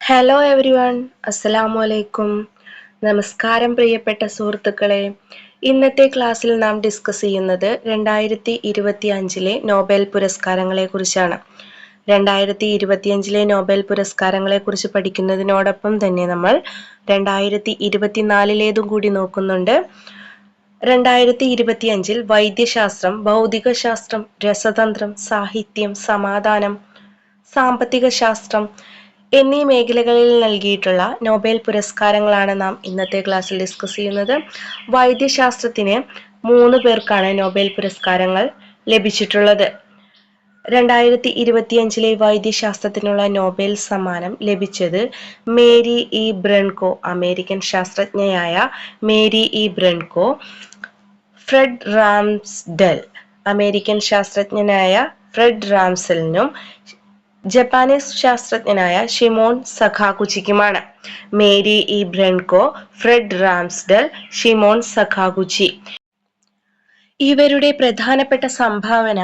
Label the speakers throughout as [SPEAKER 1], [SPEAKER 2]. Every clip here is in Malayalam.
[SPEAKER 1] ഹലോ എവരി വൺ അസ്സലാമു അലൈക്കും നമസ്കാരം പ്രിയപ്പെട്ട സുഹൃത്തുക്കളെ. ഇന്നത്തെ ക്ലാസ്സിൽ നാം ഡിസ്കസ് ചെയ്യുന്നത് രണ്ടായിരത്തി ഇരുപത്തി അഞ്ചിലെ നോബൽ പുരസ്കാരങ്ങളെ കുറിച്ചാണ്. രണ്ടായിരത്തി ഇരുപത്തിയഞ്ചിലെ നോബൽ പുരസ്കാരങ്ങളെ കുറിച്ച് പഠിക്കുന്നതിനോടൊപ്പം തന്നെ നമ്മൾ രണ്ടായിരത്തി ഇരുപത്തിനാലിലേതും കൂടി നോക്കുന്നുണ്ട്. രണ്ടായിരത്തി ഇരുപത്തിയഞ്ചിൽ വൈദ്യശാസ്ത്രം ഭൗതികശാസ്ത്രം രസതന്ത്രം സാഹിത്യം സമാധാനം സാമ്പത്തിക ശാസ്ത്രം എന്നീ മേഖലകളിൽ നൽകിയിട്ടുള്ള നോബൽ പുരസ്കാരങ്ങളാണ് നാം ഇന്നത്തെ ക്ലാസ്സിൽ ഡിസ്കസ് ചെയ്യുന്നത്. വൈദ്യശാസ്ത്രത്തിന് മൂന്ന് പേർക്കാണ് നോബൽ പുരസ്കാരങ്ങൾ ലഭിച്ചിട്ടുള്ളത്. രണ്ടായിരത്തി ഇരുപത്തിയഞ്ചിലെ വൈദ്യശാസ്ത്രത്തിനുള്ള നോബൽ സമ്മാനം ലഭിച്ചത് Mary E Brunkow American ശാസ്ത്രജ്ഞയായ Mary E Brunkow Fred Ramsdell American ശാസ്ത്രജ്ഞനായ Fred റാംസലിനും ജപ്പാനീസ് ശാസ്ത്രജ്ഞനായ Shimon സഖാകുച്ചിക്കുമാണ് Mary E Brunkow Fred Ramsdell Shimon Sakaguchi ഇവരുടെ പ്രധാനപ്പെട്ട സംഭാവന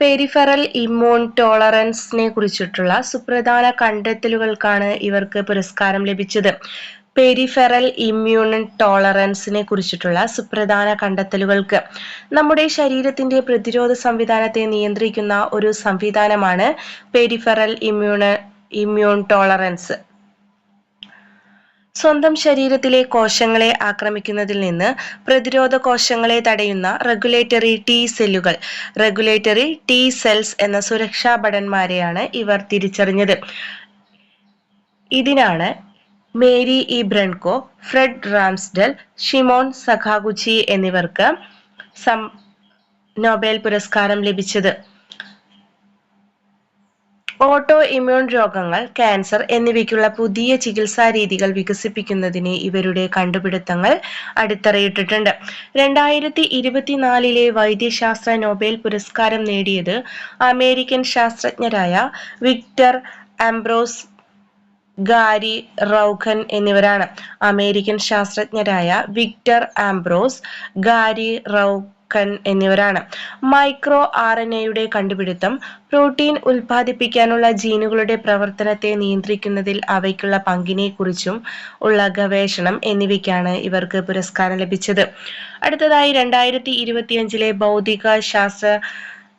[SPEAKER 1] പെരിഫറൽ ഇമ്മ്യൂൺ ടോളറൻസിനെ കുറിച്ചിട്ടുള്ള സുപ്രധാന കണ്ടെത്തലുകൾക്കാണ് ഇവർക്ക് പുരസ്കാരം ലഭിച്ചത്. പെരിഫറൽ ഇമ്മ്യൂൺ ടോളറൻസിനെ കുറിച്ചിട്ടുള്ള സുപ്രധാന കണ്ടെത്തലുകൾക്ക്. നമ്മുടെ ശരീരത്തിന്റെ പ്രതിരോധ സംവിധാനത്തെ നിയന്ത്രിക്കുന്ന ഒരു സംവിധാനമാണ് പെരിഫറൽ ഇമ്മ്യൂൺ ഇമ്മ്യൂൺ ടോളറൻസ്. സ്വന്തം ശരീരത്തിലെ കോശങ്ങളെ ആക്രമിക്കുന്നതിൽ നിന്ന് പ്രതിരോധ കോശങ്ങളെ തടയുന്ന റെഗുലേറ്ററി ടി സെല്ലുകൾ റെഗുലേറ്ററി ടി സെൽസ് എന്ന സുരക്ഷാ ഭടന്മാരെയാണ് ഇവർ തിരിച്ചറിഞ്ഞത്. ഇതിനാണ് Mary E. Brunkow Fred Ramsdell Shimon Sakaguchi എന്നിവർക്ക് സം നോബൽ പുരസ്കാരം ലഭിച്ചത്. ഓട്ടോ ഇമ്മ്യൂൺ രോഗങ്ങൾ ക്യാൻസർ എന്നിവയ്ക്കുള്ള പുതിയ ചികിത്സാ രീതികൾ വികസിപ്പിക്കുന്നതിന് ഇവരുടെ കണ്ടുപിടുത്തങ്ങൾ അടിത്തറയിട്ടിട്ടുണ്ട്. രണ്ടായിരത്തി ഇരുപത്തിനാലിലെ വൈദ്യശാസ്ത്ര നോബൽ പുരസ്കാരം നേടിയത് അമേരിക്കൻ ശാസ്ത്രജ്ഞരായ വിക്ടർ ആംബ്രോസ് ഗാരി റൗഖൻ എന്നിവരാണ്. അമേരിക്കൻ ശാസ്ത്രജ്ഞരായ വിക്ടർ ആംബ്രോസ് ഗാരി റൗഖൻ എന്നിവരാണ്. മൈക്രോ ആർ എൻ എയുടെ കണ്ടുപിടുത്തം പ്രോട്ടീൻ ഉൽപ്പാദിപ്പിക്കാനുള്ള ജീനുകളുടെ പ്രവർത്തനത്തെ നിയന്ത്രിക്കുന്നതിൽ അവയ്ക്കുള്ള പങ്കിനെ കുറിച്ചും ഉള്ള ഗവേഷണം എന്നിവയ്ക്കാണ് ഇവർക്ക് പുരസ്കാരം ലഭിച്ചത്. അടുത്തതായി രണ്ടായിരത്തി ഇരുപത്തിയഞ്ചിലെ ഭൗതിക ശാസ്ത്ര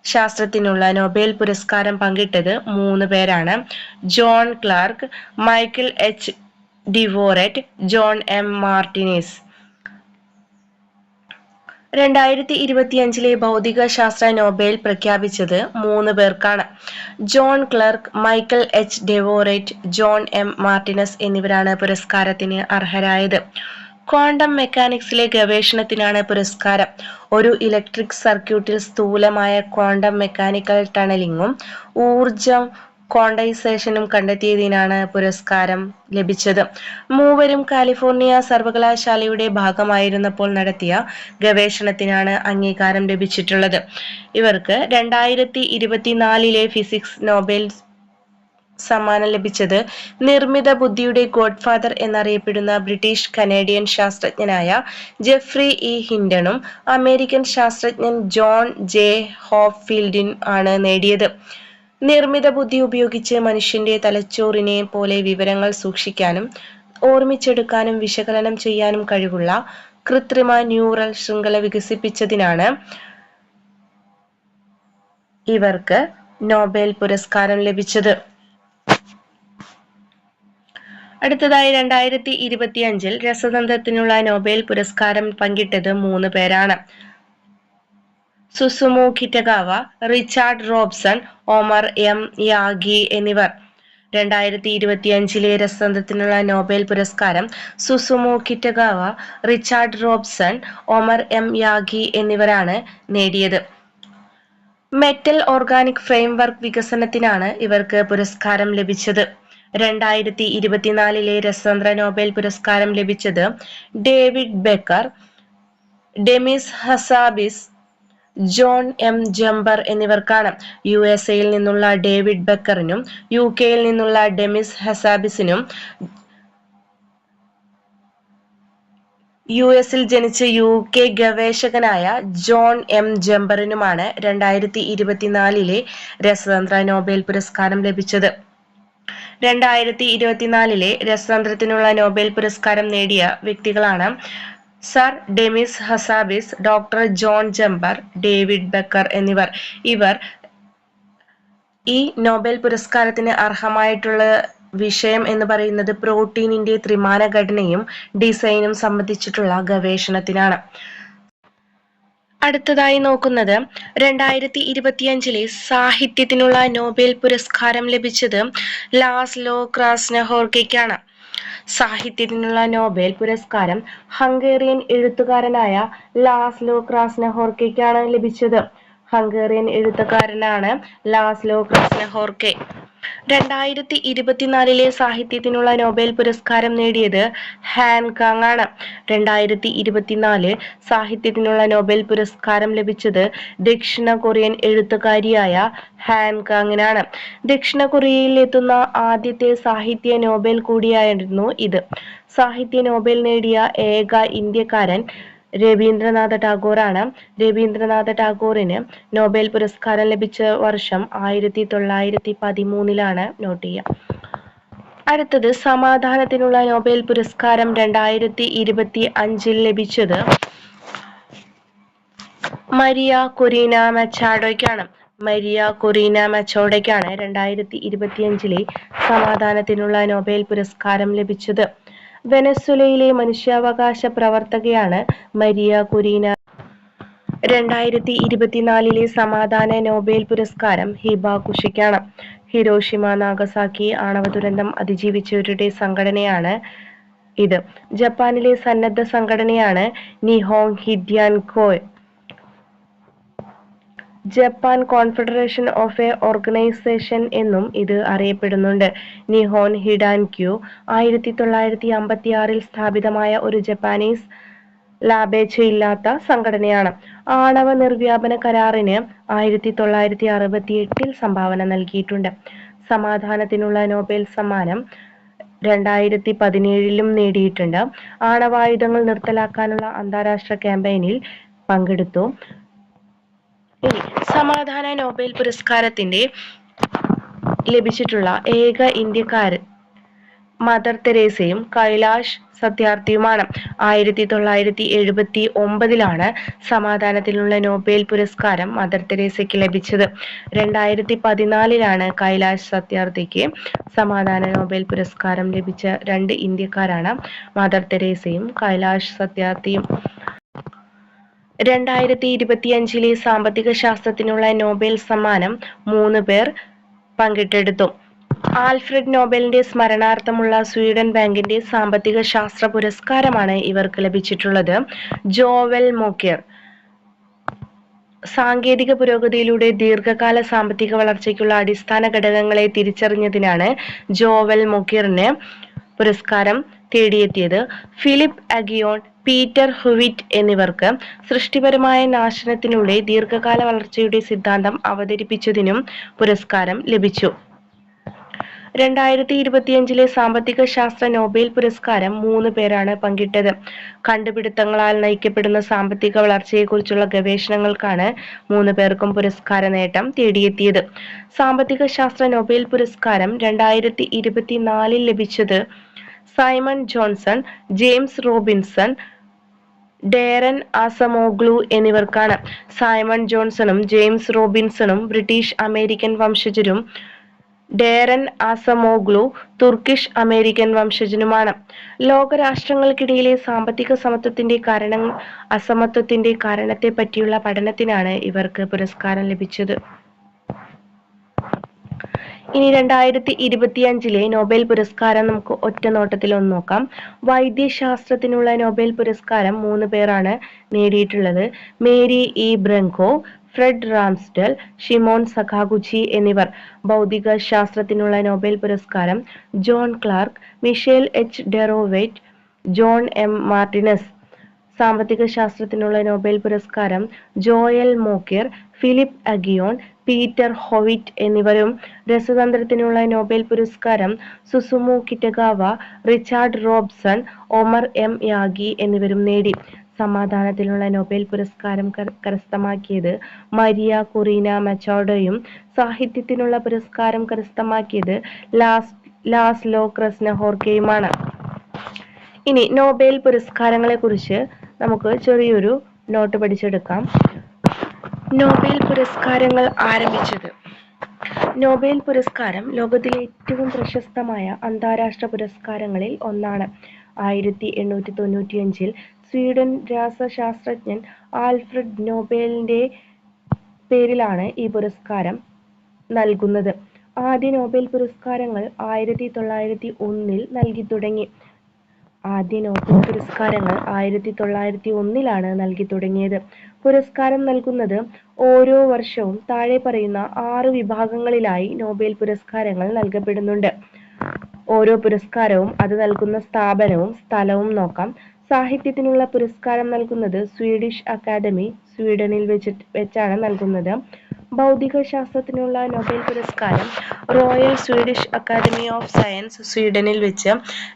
[SPEAKER 1] ശാസ്ത്രത്തിനുള്ള നൊബേൽ പുരസ്കാരം പങ്കിട്ടത് മൂന്ന് പേരാണ്. John Clarke Michel H. Devoret John M. Martinis. രണ്ടായിരത്തി ഇരുപത്തിയഞ്ചിലെ ഭൗതിക ശാസ്ത്ര നോബേൽ പ്രഖ്യാപിച്ചത് മൂന്ന് പേർക്കാണ്. John Clarke Michel H. Devoret John M. Martinis എന്നിവരാണ് പുരസ്കാരത്തിന് അർഹരായത്. ക്വാണ്ടം മെക്കാനിക്സിലെ ഗവേഷണത്തിനാണ് പുരസ്കാരം. ഒരു ഇലക്ട്രിക് സർക്യൂട്ടിൽ സ്ഥൂലമായ ക്വാണ്ടം മെക്കാനിക്കൽ ടണലിങ്ങും ഊർജം ക്വാണ്ടൈസേഷനും കണ്ടെത്തിയതിനാണ് പുരസ്കാരം ലഭിച്ചത്. മൂവരും കാലിഫോർണിയ സർവകലാശാലയുടെ ഭാഗമായിരുന്നപ്പോൾ നടത്തിയ ഗവേഷണത്തിനാണ് അംഗീകാരം ലഭിച്ചിട്ടുള്ളത്. ഇവർക്ക് രണ്ടായിരത്തി ഇരുപത്തിനാലിലെ ഫിസിക്സ് നോബൽ സമ്മാനം ലഭിച്ചത് നിർമ്മിത ബുദ്ധിയുടെ ഗോഡ്ഫാദർ എന്നറിയപ്പെടുന്ന ബ്രിട്ടീഷ് കനേഡിയൻ ശാസ്ത്രജ്ഞനായ ജെഫ്രി ഇ. ഹിൻഡണും അമേരിക്കൻ ശാസ്ത്രജ്ഞൻ ജോൺ ജെ. ഹോപ്ഫീൽഡിൻ ആണ് നേടിയത്. നിർമ്മിത ബുദ്ധി ഉപയോഗിച്ച് മനുഷ്യന്റെ തലച്ചോറിനെ പോലെ വിവരങ്ങൾ സൂക്ഷിക്കാനും ഓർമ്മിച്ചെടുക്കാനും വിശകലനം ചെയ്യാനും കഴിവുള്ള കൃത്രിമ ന്യൂറൽ ശൃംഖല വികസിപ്പിച്ചതിനാണ് ഇവർക്ക് നോബൽ പുരസ്കാരം ലഭിച്ചത്. അടുത്തതായി രണ്ടായിരത്തി ഇരുപത്തി അഞ്ചിൽ രസതന്ത്രത്തിനുള്ള നോബൽ പുരസ്കാരം പങ്കിട്ടത് മൂന്ന് പേരാണ്. Susumu Kitagawa Richard Robson Omar M Yaghi എന്നിവർ. രണ്ടായിരത്തി ഇരുപത്തി അഞ്ചിലെ രസതന്ത്രത്തിനുള്ള നോബൽ പുരസ്കാരം Susumu Kitagawa Richard Robson Omar M Yaghi എന്നിവരാണ് നേടിയത്. മെറ്റൽ ഓർഗാനിക് ഫ്രെയിംവർക്ക് വികസനത്തിനാണ് ഇവർക്ക് പുരസ്കാരം ലഭിച്ചത്. രണ്ടായിരത്തി ഇരുപത്തിനാലിലെ രസതന്ത്ര നോബൽ പുരസ്കാരം ലഭിച്ചത് David Baker Demis Hassabis John M Jumper എന്നിവർക്കാണ് യു എസ് എയിൽ നിന്നുള്ള ഡേവിഡ് ബക്കറിനും യു കെയിൽ നിന്നുള്ള ഡെമിസ് ഹസാബിസിനും യു എസിൽ ജനിച്ച യു കെ ഗവേഷകനായ ജോൺ എം ജംബറിനുമാണ് രണ്ടായിരത്തി ഇരുപത്തിനാലിലെ രസതന്ത്ര നോബൽ പുരസ്കാരം ലഭിച്ചത്. രണ്ടായിരത്തി ഇരുപത്തിനാലിലെ രസതന്ത്രത്തിനുള്ള നോബൽ പുരസ്കാരം നേടിയ വ്യക്തികളാണ് sir Demis Hassabis doctor John Jumper David Baker എന്നിവർ. ഇവർ ഈ നോബൽ പുരസ്കാരത്തിന് അർഹമായിട്ടുള്ള വിഷയം എന്ന് പറയുന്നത് പ്രോട്ടീനിന്റെ ത്രിമാന ഘടനയും ഡിസൈനും സംബന്ധിച്ചിട്ടുള്ള ഗവേഷണത്തിനാണ്. അടുത്തതായി നോക്കുന്നത് രണ്ടായിരത്തി ഇരുപത്തിയഞ്ചിലെ സാഹിത്യത്തിനുള്ള നോബൽ പുരസ്കാരം ലഭിച്ചത് ലാസ്ലോ ക്രാസ്നഹോർക്കയ്ക്കാണ്. സാഹിത്യത്തിനുള്ള നോബൽ പുരസ്കാരം ഹംഗേറിയൻ എഴുത്തുകാരനായ ലാസ്ലോ ക്രാസ്നഹോർക്കയ്ക്കാണ് ലഭിച്ചത്. ഹംഗേറിയൻ എഴുത്തുകാരനാണ് ലാസ്ലോ ക്രാസ്നഹോർക്കെ. രണ്ടായിരത്തി ഇരുപത്തിനാലിലെ സാഹിത്യത്തിനുള്ള നോബൽ പുരസ്കാരം നേടിയത് ഹാൻകാങ് ആണ്. രണ്ടായിരത്തി ഇരുപത്തിനാല് സാഹിത്യത്തിനുള്ള നോബൽ പുരസ്കാരം ലഭിച്ചത് ദക്ഷിണ കൊറിയൻ എഴുത്തുകാരിയായ ഹാൻകാങ്ങിനാണ് ദക്ഷിണ കൊറിയയിൽ എത്തുന്ന ആദ്യത്തെ സാഹിത്യ നോബൽ കൂടിയായിരുന്നു ഇത്. സാഹിത്യ നോബൽ നേടിയ ഏക ഇന്ത്യക്കാരൻ രവീന്ദ്രനാഥ ടാഗോറാണ്. രവീന്ദ്രനാഥ ടാഗോറിന് നോബൽ പുരസ്കാരം ലഭിച്ച വർഷം ആയിരത്തി തൊള്ളായിരത്തി പതിമൂന്നിലാണ് നോട്ട് ചെയ്യുക അടുത്തത് സമാധാനത്തിനുള്ള നോബൽ പുരസ്കാരം രണ്ടായിരത്തി ഇരുപത്തി അഞ്ചിൽ ലഭിച്ചത് മരിയ കൊറീന മച്ചാഡോയ്ക്കാണ്. മരിയ കൊറീന മച്ചോഡയ്ക്കാണ് രണ്ടായിരത്തി ഇരുപത്തിയഞ്ചിലെ സമാധാനത്തിനുള്ള നോബൽ പുരസ്കാരം ലഭിച്ചത്. വെനസ്വലയിലെ മനുഷ്യാവകാശ പ്രവർത്തകയാണ് മരിയ കുരീന. രണ്ടായിരത്തി ഇരുപത്തിനാലിലെ സമാധാന നോബേൽ പുരസ്കാരം ഹിബ കുഷിക്കാണ്. ഹിരോഷിമ നാഗസാക്കി ആണവ ദുരന്തം അതിജീവിച്ചവരുടെ സംഘടനയാണ് ഇത്. ജപ്പാനിലെ സന്നദ്ധ സംഘടനയാണ് Nihon Hidankyo Japan confederation of A organisation എന്നും ഇത് അറിയപ്പെടുന്നുണ്ട്. നിഹോൻ ഹിഡാൻക്യു ആയിരത്തി തൊള്ളായിരത്തി അമ്പത്തി ആറിൽ സ്ഥാപിതമായ ഒരു ജപ്പാനീസ് ലാഭേച്ഛയില്ലാത്ത സംഘടനയാണ്. ആണവ നിർവ്യാപന കരാറിന് ആയിരത്തി തൊള്ളായിരത്തി അറുപത്തി എട്ടിൽ സംഭാവന നൽകിയിട്ടുണ്ട്. സമാധാനത്തിനുള്ള നോബൽ സമ്മാനം രണ്ടായിരത്തി പതിനേഴിലും നേടിയിട്ടുണ്ട്. ആണവായുധങ്ങൾ നിർത്തലാക്കാനുള്ള അന്താരാഷ്ട്ര ക്യാമ്പയിനിൽ പങ്കെടുത്തു. ഇനി സമാധാന നോബൽ പുരസ്കാരത്തിന്റെ ലഭിച്ചിട്ടുള്ള ഏക ഇന്ത്യക്കാരൻ മദർ തെരേസയും കൈലാഷ് സത്യാർത്ഥിയുമാണ്. ആയിരത്തി തൊള്ളായിരത്തി എഴുപത്തി ഒമ്പതിലാണ് സമാധാനത്തിനുള്ള നോബൽ പുരസ്കാരം മദർ തെരേസയ്ക്ക് ലഭിച്ചത്. രണ്ടായിരത്തി പതിനാലിലാണ് കൈലാഷ് സത്യാർത്ഥിക്ക് സമാധാന നോബൽ പുരസ്കാരം ലഭിച്ച രണ്ട് ഇന്ത്യക്കാരാണ് മദർ തെരേസയും കൈലാഷ് സത്യാർത്ഥിയും. രണ്ടായിരത്തി ഇരുപത്തിയഞ്ചിലെ സാമ്പത്തിക ശാസ്ത്രത്തിനുള്ള നോബൽ സമ്മാനം മൂന്ന് പേർ പങ്കിട്ടെടുത്തു. ആൽഫ്രഡ് നോബലിന്റെ സ്മരണാർത്ഥമുള്ള സ്വീഡൻ ബാങ്കിന്റെ സാമ്പത്തിക ശാസ്ത്ര പുരസ്കാരമാണ് ഇവർക്ക് ലഭിച്ചിട്ടുള്ളത്. ജോവൽ മോക്കിയർ സാങ്കേതിക പുരോഗതിയിലൂടെ ദീർഘകാല സാമ്പത്തിക വളർച്ചയ്ക്കുള്ള അടിസ്ഥാന ഘടകങ്ങളെ തിരിച്ചറിഞ്ഞതിനാണ് ജോവൽ മൊക്കിയറിന് പുരസ്കാരം തേടിയെത്തിയത് ഫിലിപ്പ് അഗിയോൺ പീറ്റർ ഹുവിറ്റ് എന്നിവർക്ക്. സൃഷ്ടിപരമായ നാശനത്തിലൂടെ ദീർഘകാല വളർച്ചയുടെ സിദ്ധാന്തം അവതരിപ്പിച്ചതിനും പുരസ്കാരം ലഭിച്ചു. രണ്ടായിരത്തി ഇരുപത്തിയഞ്ചിലെ സാമ്പത്തിക ശാസ്ത്ര നോബേൽ പുരസ്കാരം മൂന്ന് പേരാണ് പങ്കിട്ടത്. കണ്ടുപിടുത്തങ്ങളാൽ നയിക്കപ്പെടുന്ന സാമ്പത്തിക വളർച്ചയെക്കുറിച്ചുള്ള ഗവേഷണങ്ങൾക്കാണ് മൂന്ന് പേർക്കും പുരസ്കാര നേട്ടം തേടിയെത്തിയത്. സാമ്പത്തിക ശാസ്ത്ര നോബേൽ പുരസ്കാരം രണ്ടായിരത്തി ഇരുപത്തിനാലിൽ ലഭിച്ചത് Simon Johnson James Robinson Daron Acemoglu എന്നിവർക്കാണ്. സൈമൺ ജോൺസണും ജെയിംസ് റോബിൻസണും ബ്രിട്ടീഷ് അമേരിക്കൻ വംശജരും ഡേറൻ ആസമോഗ്ലു തുർക്കിഷ് അമേരിക്കൻ വംശജനുമാണ്. ലോകരാഷ്ട്രങ്ങൾക്കിടയിലെ സാമ്പത്തിക സമത്വത്തിന്റെ കാരണം അസമത്വത്തിന്റെ കാരണത്തെ പറ്റിയുള്ള പഠനത്തിനാണ് ഇവർക്ക് പുരസ്കാരം ലഭിച്ചത്. ഇനി രണ്ടായിരത്തി ഇരുപത്തിയഞ്ചിലെ നോബൽ പുരസ്കാരം നമുക്ക് ഒറ്റ നോട്ടത്തിൽ ഒന്ന് നോക്കാം. വൈദ്യശാസ്ത്രത്തിനുള്ള നോബൽ പുരസ്കാരം മൂന്ന് പേരാണ് നേടിയിട്ടുള്ളത്. Mary E Brunkow Fred Ramsdell Shimon Sakaguchi എന്നിവർ. ഭൗതിക ശാസ്ത്രത്തിനുള്ള നോബൽ പുരസ്കാരം John Clarke Michel H Devoret John M Martinis. സാമ്പത്തിക ശാസ്ത്രത്തിനുള്ള നോബൽ പുരസ്കാരം Joel Mokyr Philippe Aghion Peter Howitt എന്നിവരും രസതന്ത്രത്തിനുള്ള നോബേൽ പുരസ്കാരം Susumu Kitagawa Richard Robson Omar M Yaghi എന്നിവരും നേടി. സമാധാനത്തിനുള്ള നൊബേൽ പുരസ്കാരം കരസ്ഥമാക്കിയത് മരിയ കുറീന മെച്ചോഡോയും സാഹിത്യത്തിനുള്ള പുരസ്കാരം കരസ്ഥമാക്കിയത് ലാസ് ലാസ്ലോ ക്രസ്നഹോർക്കയുമാണ് ഇനി നോബേൽ പുരസ്കാരങ്ങളെ കുറിച്ച് നമുക്ക് ചെറിയൊരു നോട്ട് പഠിച്ചെടുക്കാം. നോബേൽ പുരസ്കാരങ്ങൾ ആരംഭിച്ചത്. നോബേൽ പുരസ്കാരം ലോകത്തിലെ ഏറ്റവും പ്രശസ്തമായ അന്താരാഷ്ട്ര പുരസ്കാരങ്ങളിൽ ഒന്നാണ്. ആയിരത്തി എണ്ണൂറ്റി തൊണ്ണൂറ്റിയഞ്ചിൽ സ്വീഡൻ രാസശാസ്ത്രജ്ഞൻ ആൽഫ്രഡ് നോബേലിന്റെ പേരിലാണ് ഈ പുരസ്കാരം നൽകുന്നത്. ആദ്യ നോബേൽ പുരസ്കാരങ്ങൾ ആയിരത്തി തൊള്ളായിരത്തി ഒന്നിൽ നൽകി തുടങ്ങി. ആദ്യ നോബൽ പുരസ്കാരങ്ങൾ ആയിരത്തി തൊള്ളായിരത്തി ഒന്നിലാണ് നൽകി തുടങ്ങിയത്. പുരസ്കാരം നൽകുന്നത് ഓരോ വർഷവും താഴെ പറയുന്ന ആറ് വിഭാഗങ്ങളിലായി നോബൽ പുരസ്കാരങ്ങൾ നൽകപ്പെടുന്നുണ്ട്. ഓരോ പുരസ്കാരവും അത് നൽകുന്ന സ്ഥാപനവും സ്ഥലവും നോക്കാം. സാഹിത്യത്തിനുള്ള പുരസ്കാരം നൽകുന്നത് സ്വീഡിഷ് അക്കാദമി സ്വീഡനിൽ വെച്ച് വെച്ചാണ് നൽകുന്നത്. ഭൗതിക ശാസ്ത്രത്തിനുള്ള നൊബേൽ പുരസ്കാരം royal Swedish academy of science സ്വീഡനിൽ വെച്ച്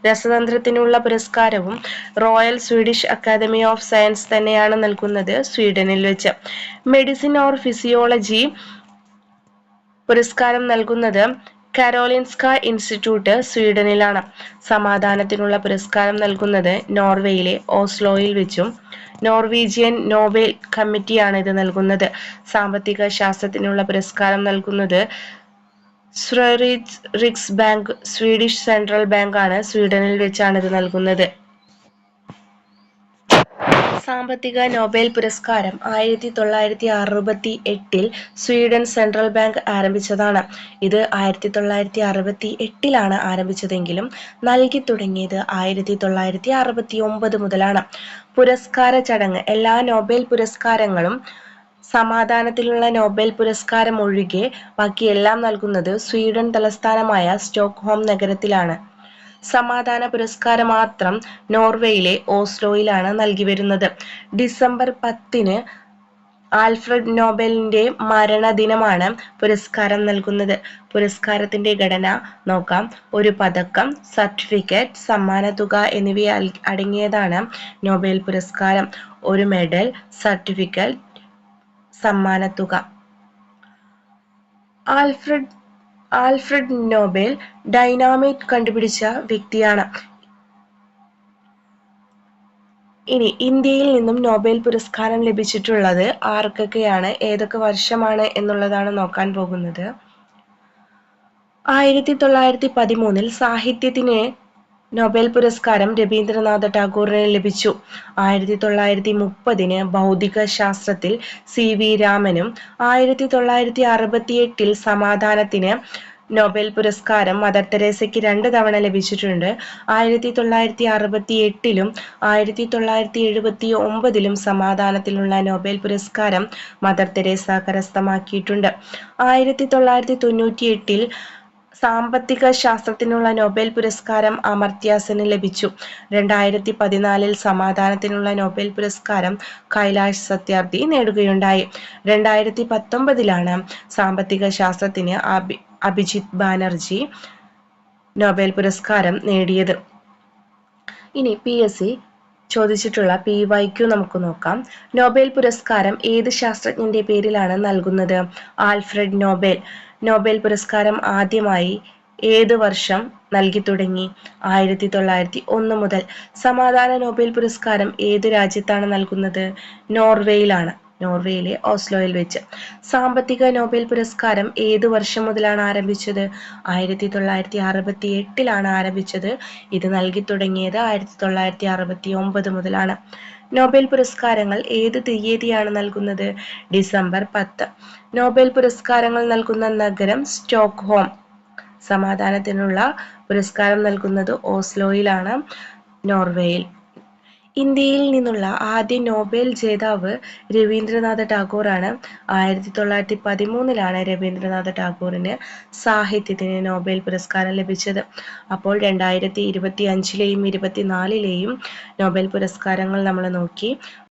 [SPEAKER 1] രസതന്ത്രത്തിനുള്ള പുരസ്കാരവും royal Swedish academy of science തന്നെയാണ് നൽകുന്നത് സ്വീഡനിൽ വെച്ച്. മെഡിസിൻ ഓർ ഫിസിയോളജി പുരസ്കാരം നൽകുന്നത് കരോലിൻസ്ക ഇൻസ്റ്റിറ്റ്യൂട്ട് സ്വീഡനിലാണ് സമാധാനത്തിനുള്ള പുരസ്കാരം നൽകുന്നത് നോർവേയിലെ ഓസ്ലോയിൽ വെച്ചും. നോർവീജിയൻ നോബൽ കമ്മിറ്റിയാണ് ഇത് നൽകുന്നത്. സാമ്പത്തിക ശാസ്ത്രത്തിനുള്ള പുരസ്കാരം നൽകുന്നത് റിക്സ് ബാങ്ക് സ്വീഡിഷ് സെൻട്രൽ ബാങ്കാണ് സ്വീഡനിൽ വെച്ചാണ് ഇത് നൽകുന്നത്. സാമ്പത്തിക നോബൽ പുരസ്കാരം ആയിരത്തി തൊള്ളായിരത്തി അറുപത്തി എട്ടിൽ സ്വീഡൻ സെൻട്രൽ ബാങ്ക് ആരംഭിച്ചതാണ്. ഇത് ആയിരത്തി തൊള്ളായിരത്തി അറുപത്തി എട്ടിലാണ് ആരംഭിച്ചതെങ്കിലും നൽകി തുടങ്ങിയത് ആയിരത്തി തൊള്ളായിരത്തി അറുപത്തി ഒമ്പത് മുതലാണ്. പുരസ്കാര ചടങ്ങ് എല്ലാ നോബൽ പുരസ്കാരങ്ങളും സമാധാനത്തിലുള്ള നോബൽ പുരസ്കാരം ഒഴികെ ബാക്കിയെല്ലാം നൽകുന്നത് സ്വീഡൻ തലസ്ഥാനമായ സ്റ്റോക്ക്ഹോം നഗരത്തിലാണ്. സമാധാന പുരസ്കാരം മാത്രം നോർവേയിലെ ഓസ്ലോയിലാണ് നൽകി വരുന്നത്. ഡിസംബർ പത്തിന് ആൽഫ്രഡ് നോബലിന്റെ മരണദിനമാണ് പുരസ്കാരം നൽകുന്നത്. പുരസ്കാരത്തിന്റെ ഘടന നോക്കാം. ഒരു പതക്കം സർട്ടിഫിക്കറ്റ് സമ്മാനത്തുക എന്നിവ അടങ്ങിയതാണ് നോബൽ പുരസ്കാരം. ഒരു മെഡൽ സർട്ടിഫിക്കറ്റ് സമ്മാന സമ്മാനത്തുക ആൽഫ്രഡ് ആൽഫ്രഡ് നോബൽ ഡൈനാമൈറ്റ് കണ്ടുപിടിച്ച വ്യക്തിയാണ്. ഇനി ഇന്ത്യയിൽ നിന്നും നോബൽ പുരസ്കാരം ലഭിച്ചിട്ടുള്ളത് ആർക്കൊക്കെയാണ്? ഏതൊക്കെ വർഷമാണ് എന്നുള്ളതാണ് നോക്കാൻ പോകുന്നത്. ആയിരത്തി തൊള്ളായിരത്തി പതിമൂന്നിൽ സാഹിത്യത്തിന് നൊബേൽ പുരസ്കാരം രവീന്ദ്രനാഥ ടാഗോറിന് ലഭിച്ചു. ആയിരത്തി തൊള്ളായിരത്തി മുപ്പതിന് ഭൗതിക ശാസ്ത്രത്തിൽ സി വി രാമനും ആയിരത്തി തൊള്ളായിരത്തി അറുപത്തി എട്ടിൽ സമാധാനത്തിന് നൊബേൽ പുരസ്കാരം മദർ തെരേസയ്ക്ക് രണ്ട് തവണ ലഭിച്ചിട്ടുണ്ട്. ആയിരത്തി തൊള്ളായിരത്തി അറുപത്തി എട്ടിലും ആയിരത്തി തൊള്ളായിരത്തി എഴുപത്തി ഒമ്പതിലും സമാധാനത്തിലുള്ള നൊബേൽ പുരസ്കാരം മദർ തെരേസ കരസ്ഥമാക്കിയിട്ടുണ്ട്. ആയിരത്തി തൊള്ളായിരത്തി തൊണ്ണൂറ്റി എട്ടിൽ സാമ്പത്തിക ശാസ്ത്രത്തിനുള്ള നൊബേൽ പുരസ്കാരം അമർത്യാസന് ലഭിച്ചു. രണ്ടായിരത്തി പതിനാലിൽ സമാധാനത്തിനുള്ള നൊബേൽ പുരസ്കാരം കൈലാഷ് സത്യാർത്ഥി നേടുകയുണ്ടായി. രണ്ടായിരത്തി പത്തൊമ്പതിലാണ് സാമ്പത്തിക ശാസ്ത്രത്തിന് അഭി അഭിജിത് ബാനർജി നൊബേൽ പുരസ്കാരം നേടിയത്. ഇനി പി എസ് സി ചോദിച്ചിട്ടുള്ള പി വൈ ക്യു നമുക്ക് നോക്കാം. നോബേൽ പുരസ്കാരം ഏത് ശാസ്ത്രജ്ഞന്റെ പേരിലാണ് നൽകുന്നത്? Alfred Nobel. നോബൽ പുരസ്കാരം ആദ്യമായി ഏത് വർഷം നൽകി തുടങ്ങി? ആയിരത്തി തൊള്ളായിരത്തി ഒന്ന് മുതൽ. സമാധാന നോബൽ പുരസ്കാരം ഏത് രാജ്യത്താണ് നൽകുന്നത്? നോർവേയിലാണ്. നോർവേയിലെ ഓസ്ലോയിൽ വെച്ച്. സാമ്പത്തിക നോബൽ പുരസ്കാരം ഏത് വർഷം മുതലാണ് ആരംഭിച്ചത്? ആയിരത്തി തൊള്ളായിരത്തി അറുപത്തി എട്ടിലാണ് ആരംഭിച്ചത്. ഇത് നൽകി തുടങ്ങിയത് ആയിരത്തി തൊള്ളായിരത്തി അറുപത്തി ഒമ്പത് മുതലാണ്. നോബൽ പുരസ്കാരങ്ങൾ ഏത് തീയതിയാണ് നൽകുന്നത്? ഡിസംബർ പത്ത്. നോബൽ പുരസ്കാരങ്ങൾ നൽകുന്ന നഗരം സ്റ്റോക്ക്ഹോം. സമാധാനത്തിനുള്ള പുരസ്കാരം നൽകുന്നത് ഓസ്ലോയിലാണ് നോർവേയിൽ. ഇന്ത്യയിൽ നിന്നുള്ള ആദ്യ നോബൽ ജേതാവ് രവീന്ദ്രനാഥ ടാഗോറാണ്. ആയിരത്തി തൊള്ളായിരത്തി പതിമൂന്നിലാണ് രവീന്ദ്രനാഥ ടാഗോറിന് സാഹിത്യത്തിന് നോബൽ പുരസ്കാരം ലഭിച്ചത്. അപ്പോൾ രണ്ടായിരത്തി ഇരുപത്തി അഞ്ചിലെയും ഇരുപത്തിനാലിലെയും നോബൽ പുരസ്കാരങ്ങൾ നമ്മൾ നോക്കി.